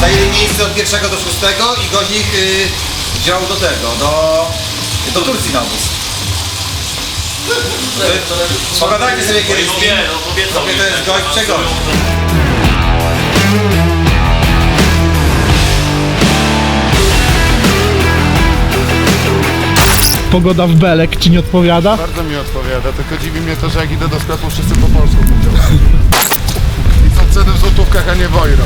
Zajęli miejsce od pierwszego do szóstego i Gozik y, wziął do tego, do, do Turcji na obóz. Pogadajcie sobie kiedyś z nim. Sobie to jest gość przegonił. Pogoda w Belek ci nie odpowiada? Bardzo mi odpowiada, tylko dziwi mnie to, że jak idę do sklepu wszyscy po polsku mówią. I są ceny w złotówkach, a nie w euro.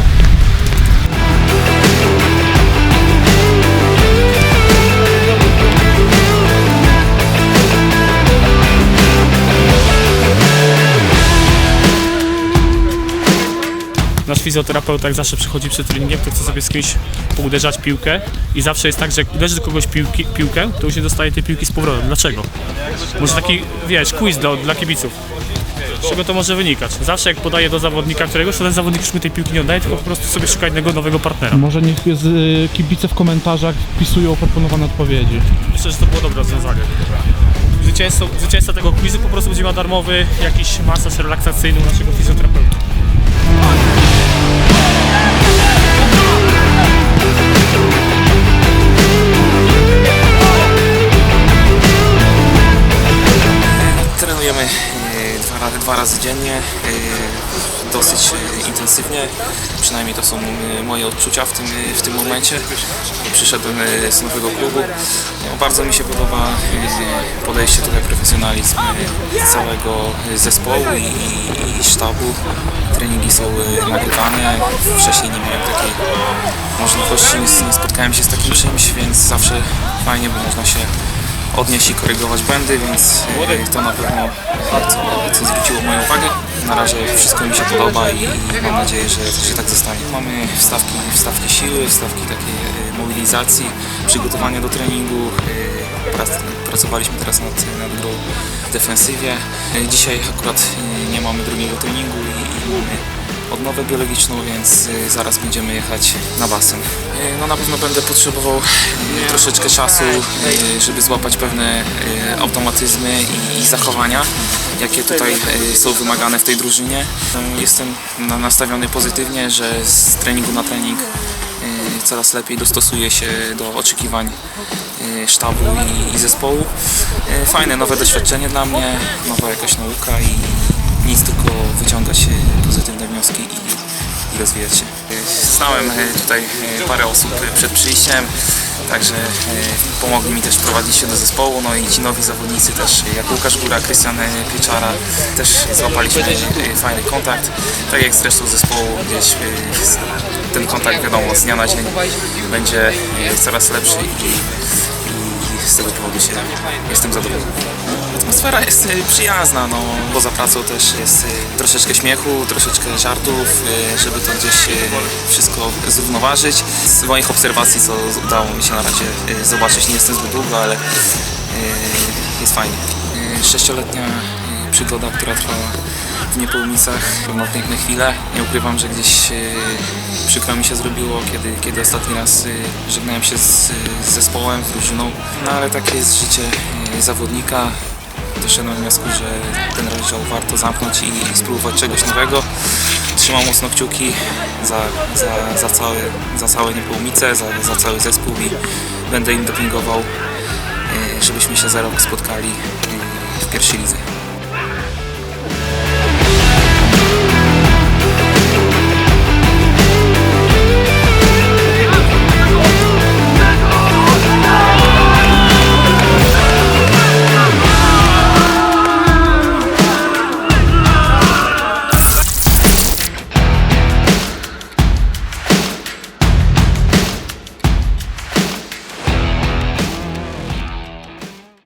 Nasz fizjoterapeuta jak zawsze przychodzi przed treningiem, to chce sobie z kimś pouderzać piłkę i zawsze jest tak, że jak uderzy kogoś piłki, piłkę, to już nie dostaje tej piłki z powrotem. Dlaczego? Może taki, wiesz, quiz do, dla kibiców. Z czego to może wynikać? Zawsze jak podaje do zawodnika któregoś, to ten zawodnik już mu tej piłki nie oddaje, tylko po prostu sobie szuka innego nowego partnera. Może niech z, y, kibice w komentarzach wpisują proponowane odpowiedzi. Myślę, że to było dobre rozwiązanie. Zwycięzca, zwycięzca tego quizu po prostu będzie miał darmowy jakiś masaż relaksacyjny u naszego fizjoterapeuty. Trenujemy e, dwa, ra- dwa razy dziennie, e, dosyć e, intensywnie, przynajmniej to są moje odczucia w tym, w tym momencie. Przyszedłem z nowego klubu. No, bardzo mi się podoba podejście tutaj profesjonalizm całego zespołu i, i sztabu. Treningi są nagrywane. Wcześniej nie miałem takiej możliwości, nie spotkałem się z takim czymś, więc zawsze fajnie, bo można się odnieść i korygować błędy, więc e, to na pewno e, co, zwróciło moją uwagę. Na razie wszystko mi się podoba i, mam nadzieję, że, że tak zostanie. Mamy wstawki, wstawki siły, wstawki takiej e, mobilizacji, przygotowania do treningu. e, Prac, pracowaliśmy teraz nad, nad grą w defensywie. Dzisiaj akurat nie mamy drugiego treningu i, i mamy odnowę biologiczną, więc y, zaraz będziemy jechać na basen. Y, No na pewno będę potrzebował y, troszeczkę czasu, żeby złapać pewne automatyzmy i, zachowania, jakie tutaj są wymagane w tej drużynie. Y, Jestem na- nastawiony pozytywnie, że z treningu na trening coraz lepiej dostosuję się do oczekiwań sztabu i, zespołu. Fajne, nowe doświadczenie dla mnie, nowa jakaś nauka i nic tylko wyciągać pozytywne wnioski i, i rozwijać się. Znałem e, tutaj e, parę osób e, przed przyjściem, także pomogli mi też wprowadzić się do zespołu, no i ci nowi zawodnicy też, jak Łukasz Góra, Krystian Pieczara, też złapaliśmy fajny kontakt, tak jak zresztą zespołu gdzieś ten kontakt wiadomo z dnia na dzień będzie coraz lepszy i z tego powodu się jestem zadowolony. Atmosfera jest y, przyjazna, no poza pracą też jest y, troszeczkę śmiechu, troszeczkę żartów, y, żeby to gdzieś wszystko zrównoważyć. Z moich obserwacji, co udało mi się na razie zobaczyć, nie jestem zbyt długo, ale jest fajnie. Sześcioletnia przygoda, która trwa w Niepołomicach, ma piękne chwile. Nie ukrywam, że gdzieś y, przykro mi się zrobiło, kiedy, kiedy ostatni raz y, żegnałem się z, z zespołem, z drużyną. No ale takie jest życie zawodnika. Doszedłem do wniosku, że ten rozdział warto zamknąć i, i spróbować czegoś nowego. Trzymam mocno kciuki za, za, za, całe, za całe Niepołomice, za, za cały zespół i będę im dopingował, żebyśmy się za rok spotkali w pierwszej lidze.